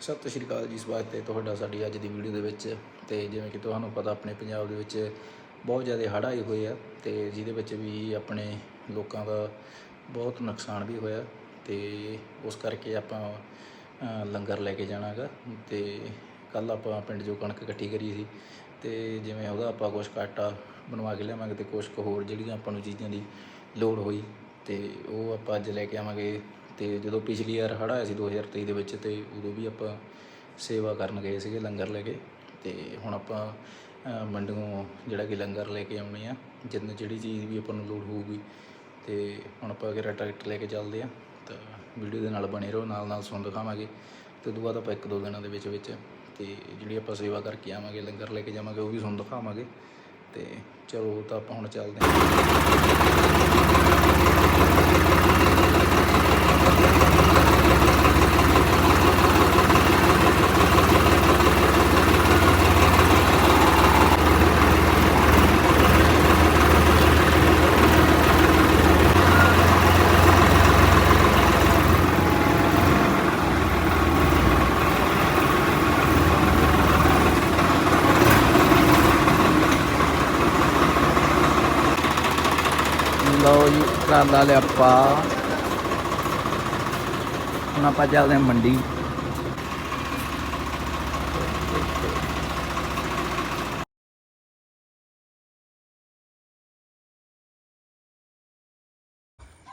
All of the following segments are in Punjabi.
ਸਤਿ ਸ਼੍ਰੀ ਅਕਾਲ ਜੀ, ਸਵਾਗਤ ਹੈ ਤੁਹਾਡਾ ਸਾਡੀ ਅੱਜ ਦੀ ਵੀਡੀਓ ਦੇ ਵਿੱਚ। ਤੇ ਜਿਵੇਂ ਕਿ ਤੁਹਾਨੂੰ ਪਤਾ, ਆਪਣੇ ਪੰਜਾਬ ਦੇ ਵਿੱਚ ਬਹੁਤ ਜ਼ਿਆਦਾ ਹੜ੍ਹ ਆਏ ਹੋਏ ਆ ਤੇ ਜਿਹਦੇ ਵਿੱਚ ਵੀ ਆਪਣੇ ਲੋਕਾਂ ਦਾ ਬਹੁਤ ਨੁਕਸਾਨ ਵੀ ਹੋਇਆ ਤੇ ਉਸ ਕਰਕੇ ਆਪਾਂ ਲੰਗਰ ਲੈ ਕੇ ਜਾਣਾਗਾ ਤੇ ਕੱਲ ਆਪਾਂ ਪਿੰਡ ਜੋ ਕਣਕ ਇਕੱਠੀ ਕਰੀ ਸੀ ਤੇ ਜਿਵੇਂ ਉਹਦਾ ਆਪਾਂ ਕੁਛ ਕੁ ਆਟਾ ਬਣਵਾ ਕੇ ਲਿਆਵਾਂਗੇ ਤੇ ਕੁਛ ਕੁ ਹੋਰ ਜਿਹੜੀਆਂ ਆਪਾਂ ਨੂੰ ਚੀਜ਼ਾਂ ਦੀ ਲੋੜ ਹੋਈ ਤੇ ਉਹ ਆਪਾਂ ਅੱਜ ਲੈ ਕੇ ਆਵਾਂਗੇ। ਤੇ ਜਦੋਂ ਪਿਛਲੀ ਵਾਰ ਹੜ੍ਹ ਆਇਆ ਸੀ 2023 ਦੇ ਵਿੱਚ ਤੇ ਉਦੋਂ ਵੀ ਆਪਾਂ ਸੇਵਾ ਕਰਨ ਗਏ ਸੀਗੇ ਲੰਗਰ ਲੈ ਕੇ ਤੇ ਹੁਣ ਆਪਾਂ ਅ, ਜਿਹੜਾ ਕਿ ਲੰਗਰ ਲੈ ਕੇ ਆਉਣੇ ਆ ਜਿੰਨ ਜਿਹੜੀ ਚੀਜ਼ ਵੀ ਆਪਾਂ ਨੂੰ ਲੋੜ ਹੋਊਗੀ ਤੇ ਹੁਣ ਆਪਾਂ ਅਗਰ ਟਰੈਕਟਰ ਲੈ ਕੇ ਚੱਲਦੇ ਆ ਤਾਂ ਵੀਡੀਓ ਦੇ ਨਾਲ ਬਣੇ ਰਹੋ ਨਾਲ ਨਾਲ ਸੁਣ ਦਿਖਾਵਾਂਗੇ। ਤੇ ਉਦੋਂ ਬਾਅਦ ਆਪਾਂ ਇੱਕ ਦੋ ਦਿਨਾਂ ਦੇ ਵਿੱਚ ਵਿੱਚ ਤੇ ਜਿਹੜੀ ਆਪਾਂ ਸੇਵਾ ਕਰਕੇ ਆਵਾਂਗੇ ਲੰਗਰ ਲੈ ਕੇ ਜਾਵਾਂਗੇ ਉਹ ਵੀ ਸੁਣ ਦਿਖਾਵਾਂਗੇ। ਤੇ ਚਲੋ ਤਾਂ ਆਪਾਂ ਹੁਣ ਚੱਲਦੇ ਹਾਂ। ਲਓ ਜੀ ਟਰਾਲਾ ਲਿਆ ਆਪਾਂ ਹੁਣ ਆਪਾਂ ਚੱਲਦੇ ਮੰਡੀ।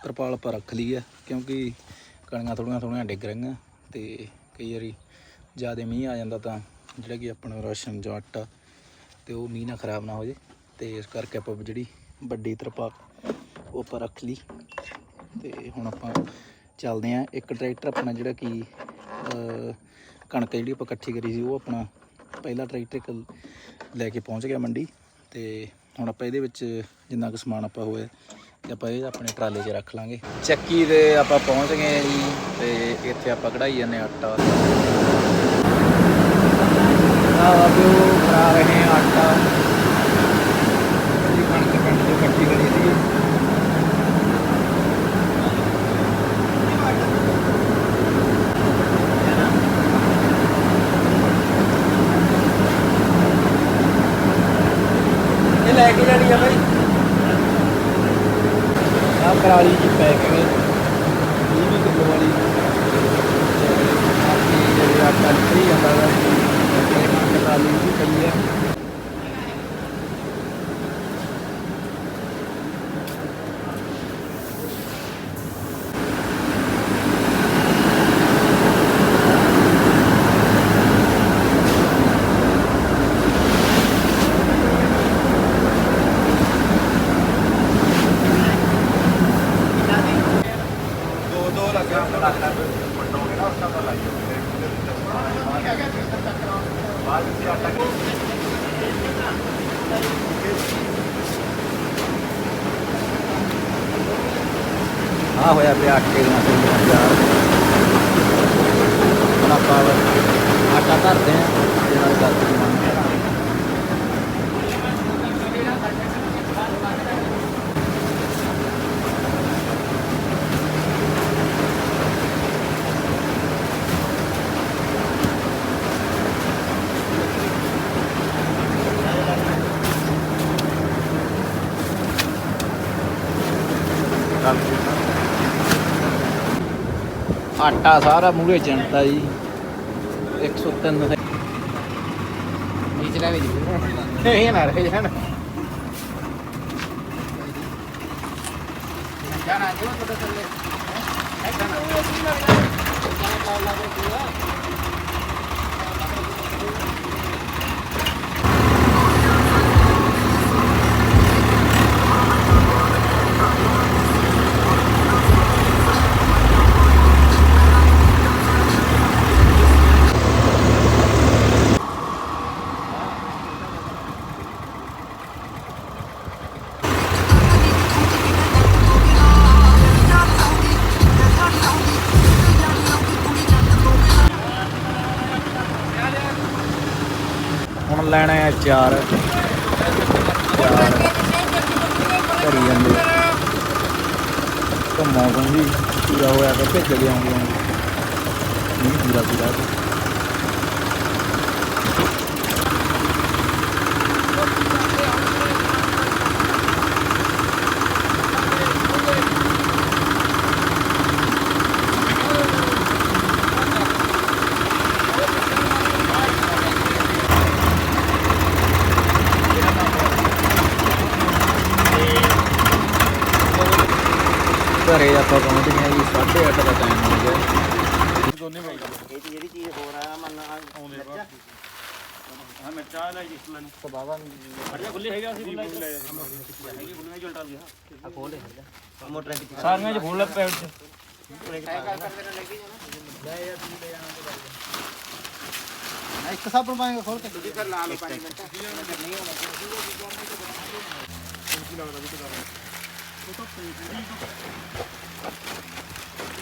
ਤਰਪਾਲ ਆਪਾਂ ਰੱਖ ਲਈ ਹੈ ਕਿਉਂਕਿ ਕਣੀਆਂ ਥੋੜੀਆਂ ਥੋੜੀਆਂ ਡਿੱਗ ਰਹੀਆਂ ਤੇ ਕਈ ਵਾਰੀ ਜ਼ਿਆਦਾ ਮੀਂਹ ਆ ਜਾਂਦਾ ਤਾਂ ਜਿਹੜਾ ਕਿ ਆਪਣਾ ਰਾਸ਼ਨ ਜਾਂ ਆਟਾ ਤੇ ਉਹ ਮੀਂਹ ਨਾ ਖਰਾਬ ਨਾ ਹੋ ਜੇ ਤੇ ਇਸ ਕਰਕੇ ਆਪਾਂ ਜਿਹੜੀ ਵੱਡੀ ਤਰਪਾਲ ਉਹ ਆਪਾਂ ਰੱਖ ਲਈ। ਤੇ ਹੁਣ ਆਪਾਂ ਚੱਲਦੇ ਆਂ ਇੱਕ ਟਰੈਕਟਰ ਆਪਣਾ ਜਿਹੜਾ ਕਿ ਕਣਕ ਜਿਹੜੀ ਆਪਾਂ ਇਕੱਠੀ ਕਰੀ ਸੀ, ਉਹ ਆਪਣਾ ਪਹਿਲਾ ਟਰੈਕਟਰ ਇੱਕ ਲੈ ਕੇ ਪਹੁੰਚ ਗਿਆ ਮੰਡੀ। ਤੇ ਹੁਣ ਆਪਾਂ ਇਹਦੇ ਵਿੱਚ ਜਿੰਨਾ ਕੁ ਸਮਾਨ ਆਪਾਂ ਹੋਇਆ, ਤੇ ਆਪਾਂ ਇਹ ਆਪਣੇ ਟਰਾਲੇ 'ਚ ਰੱਖ ਲਾਂਗੇ। ਚੱਕੀ 'ਤੇ ਆਪਾਂ ਪਹੁੰਚ ਗਏ ਹਾਂ ਜੀ, ਤੇ ਇੱਥੇ ਆਪਾਂ ਕਢਾਈ ਜਾਂਦੇ ਆਟਾ। ਆ ਅਬੇ ਕਰਾ ਰਹੇ ਹਾਂ ਆਟਾ ਜੀ ਕਣਕ ਪਿੰਡ ਤੋਂ ਇਕੱਠੀ ਕਰੀ ਸੀ ਇਹ ਲੈ ਕੇ ਜਾਣੀ ਆ ਬਾਈ ਆ ਕਰਾਲੀ ਜੀ ਪੈਕਿੰਗ 20 ਕਿਲੋ ਵਾਲੀ। ਆਪਣੀ ਜਿਹੜੀ ਆਟਾ ਨਿਕਲੀ ਜਾਂਦਾ ਕਰਾਲੀ ਜੀ ਪਈ ਹੈ ਦੋ ਦੋ ਲੱਗਿਆ ਲੱਗਦਾ ਮੰਡੋਗੇ ਨਾ ਉਸ ਦਾ ਲੱਗ ਬਾਅਦ ਵਿੱਚ ਆਟਾ ਆ ਹੋਇਆ ਪਿਆ ਆਟੇ ਦਾ ਤਿਆਰ ਹੁਣ ਆਪਾਂ ਆਟਾ ਧਰਦੇ ਆ ਤੇ ਨਾਲ ਗੱਲ ਕਰਾਂਗੇ ਆਟਾ ਸਾਰਾ ਮੂਰੇ ਚਣਦਾ ਜੀ। 103 ਹੈ ਨੀਚਲਾ ਵੀ ਇਹ ਨਾ ਰਹਿ ਜਾਣਾ। ਜਾਣਾ ਜੋ ਤੁਹਾਡੇ ਥੱਲੇ। ਹੁਣ ਲੈਣਾ ਹੈ ਚਾਰ। ਚਾਰ। ਭਰੀ ਜਾਂਦੇ। ਤਾਂ ਮੌਸਮ ਵੀ ਪੂਰਾ ਹੋਇਆ ਤਾਂ ਭੇਜ ਗਿਆ। ਨਹੀਂ ਪੂਰਾ ਪੂਰਾ। ਆਪਾਂ ਪਹੁੰਚ ਗਏ ਹਾਂ ਜੀ 8:30 ਦਾ ਟਾਈਮ ਹੋ ਗਿਆ। ਇਹ ਤੇ ਜਿਹੜੀ ਚੀਜ਼ ਹੋਰ ਆ ਮਨ ਮਿਰਚਾਂ ਹਾਂ ਮਿਰਚਾਂ ਲੈ ਜੀ ਮੈਨੂੰ ਤਾਂ ਬਾਬਾ ਬੜੀਆ ਖੁੱਲੇ ਹੈਗਾ ਸੀ ਖੁੱਲੇ ਹੈਗੀ ਖੁੱਲੇ ਚ ਉਲਟਾ ਗਿਆ ਆ ਖੋਲੇ ਮੋਟਰ ਵਿੱਚ। ਸਾਰੀਆਂ ਚ ਖੋਲ ਪੈ ਉੱਤੇ ਇੱਕ ਸਾਬਣ ਪਾਏਗਾ ਖੋਲ ਕੇ ਤੁਸੀਂ ਫਿਰ ਲਾ ਲਓ ਪਾਣੀ ਮਿਰਚਾਂ ਨਹੀਂ ਹੋਣਾ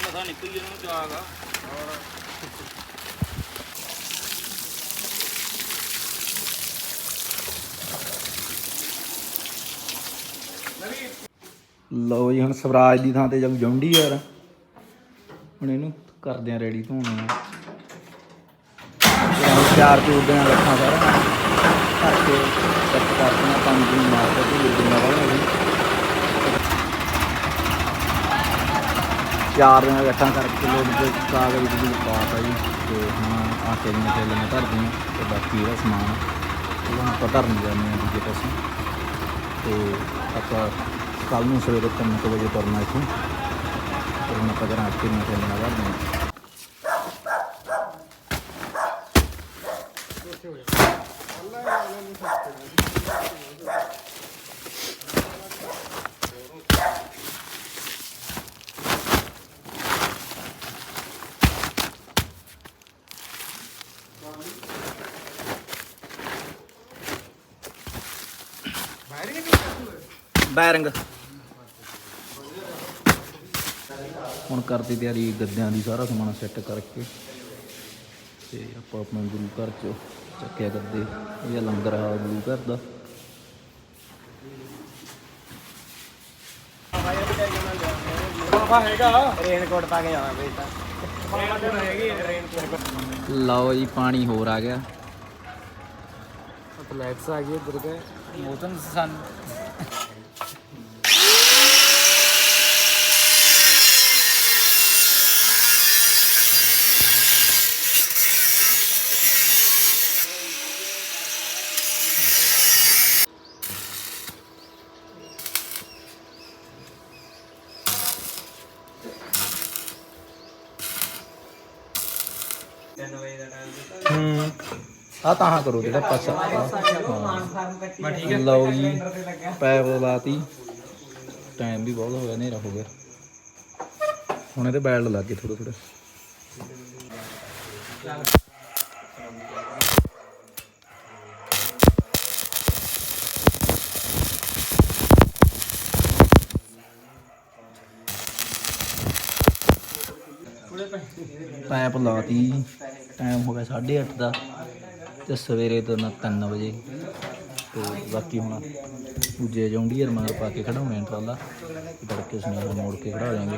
ਮਸਾ ਨਿਕਲ ਗਿਆ ਨੂੰ ਜਾਗਾ ਲਓ ਜੀ, ਹੁਣ ਸਵਰਾਜ ਦੀ ਥਾਂ ਤੇ ਜਾਊ ਜੌਂਡੀ ਯਾਰ। ਹੁਣ ਇਹਨੂੰ ਕਰਦੇ ਆ ਰੈਡੀ ਧੋਣ ਆ। ਤੇ ਹੁਣ ਚਾਰ ਚੂਰ ਨਾਲ ਰੱਖਾਂ ਸਾਰਾ। ਧਰ ਸੈੱਟ ਕਰਦੇ ਆ, ਪੰਜ ਦਿਨ ਮਾਰ ਕੇ ਧੂੜ ਦੀਆਂ ਵਾਲਾ ਚਾਰ ਦਿਨ ਇਕੱਠਾ ਕਰਕੇ ਲੋਡ ਤੇ ਕਾਗਜ਼ ਦੀ ਪਾਤਾ ਜੀ, ਤੇ ਹੁਣ ਆਟੇ ਦੀਆਂ ਥੈਲੀਆਂ ਧਰਦੇ ਆ ਤੇ ਬਾਕੀ ਇਹਦਾ ਸਮਾਨ ਉਹ ਹੁਣ ਆਪਾਂ ਧਰਨ ਜਾਂਦੇ ਆ ਦੂਜੇ ਪਾਸੇ। ਤੇ ਆਪਾਂ ਕੱਲ ਨੂੰ ਸਵੇਰੇ 3 ਵਜੇ ਤੁਰਨਾ ਇੱਥੋਂ। ਤੇ ਹੁਣ ਆਪਾਂ ਜਰਾ ਆਟੇ ਦੀਆਂ ਥੈਲੀਆਂ ਧਰਦੇ ਆ। ਬੈਰਿੰਗ। ਹੁਣ ਕਰਦੀ ਤਿਆਰੀ ਗੱਦਿਆਂ ਦੀ ਸਾਰਾ ਸਮਾਨ ਸੈੱਟ ਕਰਕੇ। ਤੇ ਆਪਾਂ ਆਪਣੇ ਗੁਰੂ ਘਰ ਚ ਚੱਕਿਆ ਗੱਦੇ ਇਹ ਲੰਗਰ ਆ ਗੁਰੂ ਘਰ ਦਾ। ਬਾਬਾ ਹੈਗਾ ਰੇਨਕੋਟ ਪਾ ਕੇ ਜਾਣਾ ਬਈ ਤਾਂ। ਹੈਗੀ ਰੇਨਕੋਟ ਲਓ ਜੀ ਪਾਣੀ ਹੋਰ ਆ ਗਿਆ। ਫਲੈਕਸ ਆ ਗਈ ਇਧਰ ਤੇ। ਮੌਸਮ ਸਨ। ਹੂੰ ਆ ਤਾਂ ਹਾਂ ਕਰੋ ਜਿਹੜਾ ਪਾਸਾ। ਮੈਂ ਠੀਕ ਹੈ। ਲਓ ਜੀ, ਪੈਪ ਲਾਤੀ। ਟਾਈਮ ਵੀ ਬਹੁਤ ਹੋ ਗਿਆ, ਹਨੇਰਾ ਹੋ ਗਿਆ। ਹੁਣ ਇਹਦੇ ਬੈਲਟ ਲੱਗ ਗਏ ਥੋੜੇ ਥੋੜੇ ਪੈਪ ਲਾਤੀ ਟਾਈਮ ਹੋ ਗਿਆ 8:30 ਦਾ। ਤੇ ਸਵੇਰੇ ਤੋਂ ਨਾ 3 ਵਜੇ। ਤੇ ਬਾਕੀ ਹੁਣ ਦੂਜੇ ਜੌਂਡੀਅਰ ਮਗਰ ਪਾ ਕੇ ਖੜਾਉਂਦੇ ਆ ਟਰਾਲਾ। ਤੜਕੇ ਸਨੇਹਾ ਮੋੜ ਕੇ ਖੜਾ ਜਾਾਂਗੇ।